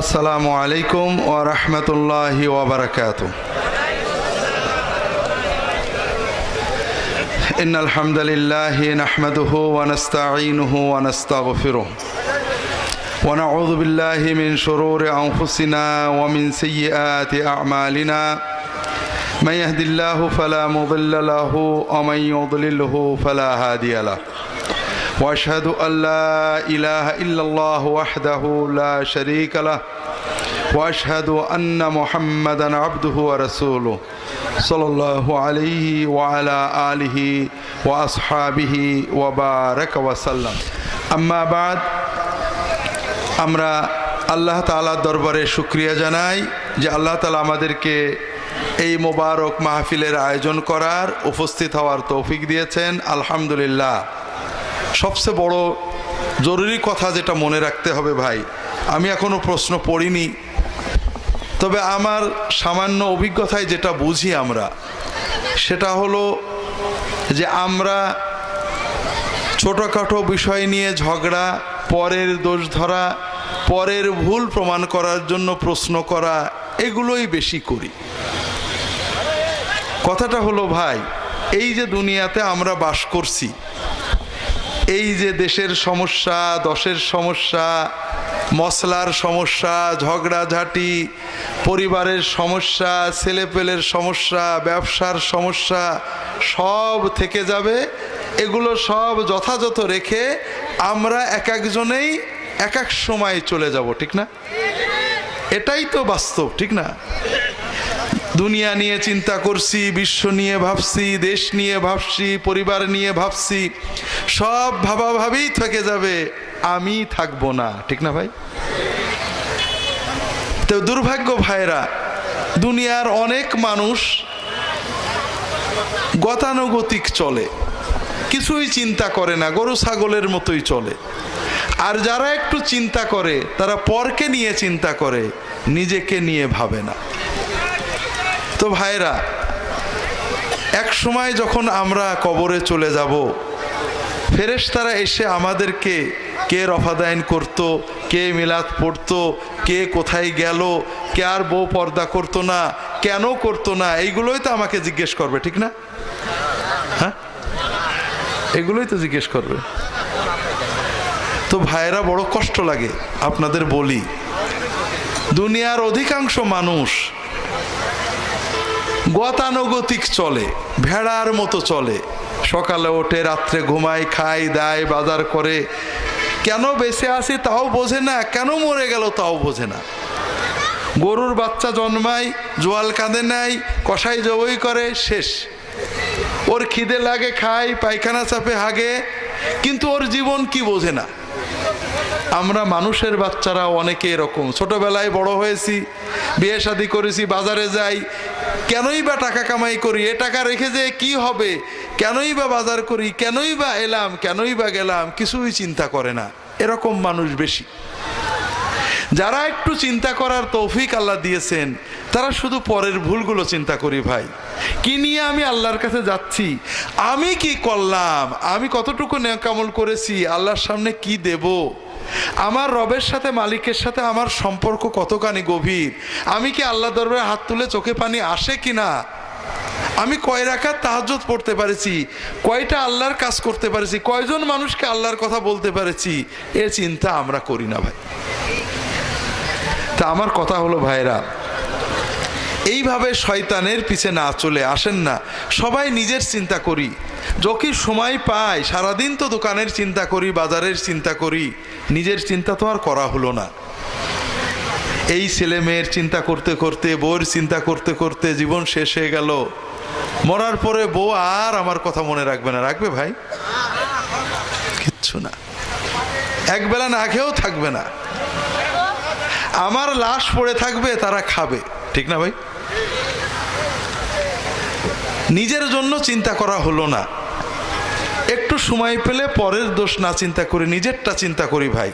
আসসালামু আলাইকুম ও রহমতুল্লাহি ওবরাকাত إن الحمد لله نحمده ونستعينه ونستغفره ونعوذ بالله من شرور أنفسنا ومن سيئات أعمالنا من يهد الله فلا مضل له ومن يضلله فلا هادي له واشهد ان لا اله الا الله وحده لا شريك له واشهد ان محمدا عبده ورسوله صلى الله عليه وعلى اله واصحابه وبارك وسلم اما بعد আমরা আল্লাহ তাআলার দরবারে শুক্রিয়া জানাই যে আল্লাহ তাআলা আমাদেরকে এই মোবারক মাহফিলের আয়োজন করার উপস্থিত হওয়ার তৌফিক দিয়েছেন আলহামদুলিল্লাহ সবচেয়ে বড় জরুরি কথা যেটা মনে রাখতে হবে ভাই, আমি এখনও প্রশ্ন পড়িনি। তবে আমার সামান্য অভিজ্ঞতায় যেটা বুঝি আমরা, সেটা হলো যে আমরা ছোটোখাটো বিষয় নিয়ে ঝগড়া, পরের দোষ ধরা, পরের ভুল প্রমাণ করার জন্য প্রশ্ন করা, এগুলোই বেশি করি। কথাটা হলো ভাই, এই যে দুনিয়াতে আমরা বাস করছি এই যে দেশের সমস্যা, দশের সমস্যা, মশলার সমস্যা, ঝগড়াঝাটি, পরিবারের সমস্যা, ছেলেপেলের সমস্যা, ব্যবসার সমস্যা সব থেকে যাবে। এগুলো সব যথাযথ রেখে আমরা এক একজনেই এক এক সময় চলে যাব, ঠিক না? এটাই তো বাস্তব, ঠিক না? দুনিয়া নিয়ে চিন্তা করছি, বিশ্ব নিয়ে ভাবছি, দেশ নিয়ে ভাবছি, পরিবার নিয়ে ভাবছি, সব ভাবাভাবেই থেকে যাবে, আমি থাকব না, ঠিক না ভাই? তো দুর্ভাগ্য ভাইরা দুনিয়ার অনেক মানুষ গতানুগতিক চলে, কিছুই চিন্তা করে না, গরু ছাগলের মতোই চলে। আর যারা একটু চিন্তা করে, তারা পরকে নিয়ে চিন্তা করে, নিজেকে নিয়ে ভাবে না। তো ভাইরা এক সময় যখন আমরা কবরে চলে যাব, ফেরেশতারা এসে আমাদেরকে কে রফাদায়ন করত, কে মিলাদ পড়তো, কে কোথায় গেল, কে আর বউ পর্দা করতো না, কেন করতো না, এইগুলোই তো আমাকে জিজ্ঞেস করবে, ঠিক না? হ্যাঁ? এগুলোই তো জিজ্ঞেস করবে। তো ভাইয়েরা, বড় কষ্ট লাগে, আপনাদের বলি। দুনিয়ার অধিকাংশ মানুষ গতানুগতিক চলে, ভেড়ার মতো চলে। সকালে ওঠে, রাত্রে ঘুমায়, খায়, দায়, বাজার করে। কেন বেঁচে আসি তাও বোঝে না, কেন মরে গেল তাও বোঝে না। গরুর বাচ্চা জন্মায়, জোয়াল কাঁদে নাই কষাই জবই করে, শেষ। ওর খিদে লাগে, খায়, পায়খানা চাপে হাগে, কিন্তু ওর জীবন কি বোঝে না। আমরা মানুষের বাচ্চারা অনেকে এরকম। ছোটবেলায় বড় হয়েছি, বিয়ে শাদি করেছি, বাজারে যাই, কেনই বা টাকা কামাই করি, এ টাকা রেখে যে কি হবে, কেনই বা বাজার করি, কেনই বা এলাম, কেনই বা গেলাম, কিছুই চিন্তা করে না। এরকম মানুষ বেশি। যারা একটু চিন্তা করার তৌফিক আল্লাহ দিয়েছেন, তারা শুধু পরের ভুলগুলো চিন্তা করি ভাই। কি নিয়ে আমি আল্লাহর কাছে যাচ্ছি? আমি কি করলাম? আমি কতটুকু নেকামল করেছি? আল্লাহর সামনে কি দেব? আমার রবের সাথে, মালিকের সাথে আমার সম্পর্ক কতখানি গভীর? আমি কি আল্লাহ দরবারে হাত তুলে চোখে পানি আসে কি না? আমি কয় রাখার তাহাজত পড়তে পারেছি, কয়টা আল্লাহর কাজ করতে পারেছি, কয়জন মানুষকে আল্লাহর কথা বলতে পারেছি? এ চিন্তা আমরা করি না ভাই। তা আমার কথা হলো, ভাইরা এইভাবে শয়তানের পিছে না চলে আসেন না। সবাই নিজের চিন্তা করি। যখন সময় পাই, সারাদিন তো দোকানের চিন্তা করি, বাজারের চিন্তা করি। নিজের চিন্তা তো আর করা হলো না। এই ছেলে মেয়ের চিন্তা করতে করতে বউয়ের চিন্তা করতে করতে জীবন শেষ হয়ে গেল। মরার পরে বউ আর আমার কথা মনে রাখবে না। রাখবে ভাই? কিচ্ছু না। একবেলা না খেয়েও থাকবে না। আমার লাশ পড়ে থাকবে, তারা খাবে। ঠিক না ভাই? নিজের জন্য চিন্তা করা হলো না। একটু সময় পেলে পরের দোষ না চিন্তা করি নিজেরটা চিন্তা করি ভাই।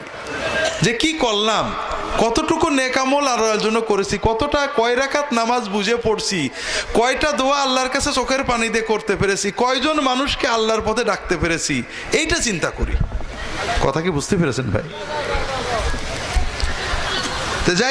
যে কি করলাম? কতটুকু নেকামল আল্লাহর জন্য করেছি? কতটা কয় রাকাত নামাজ বুঝে পড়ছি? কয়টা দোয়া আল্লাহর কাছে চোখের পানি দিয়ে করতে পেরেছি? কয়জন মানুষকে আল্লাহর পথে ডাকতে পেরেছি? এইটা চিন্তা করি। কথা কি বুঝতে পেরেছেন ভাই? তো যাই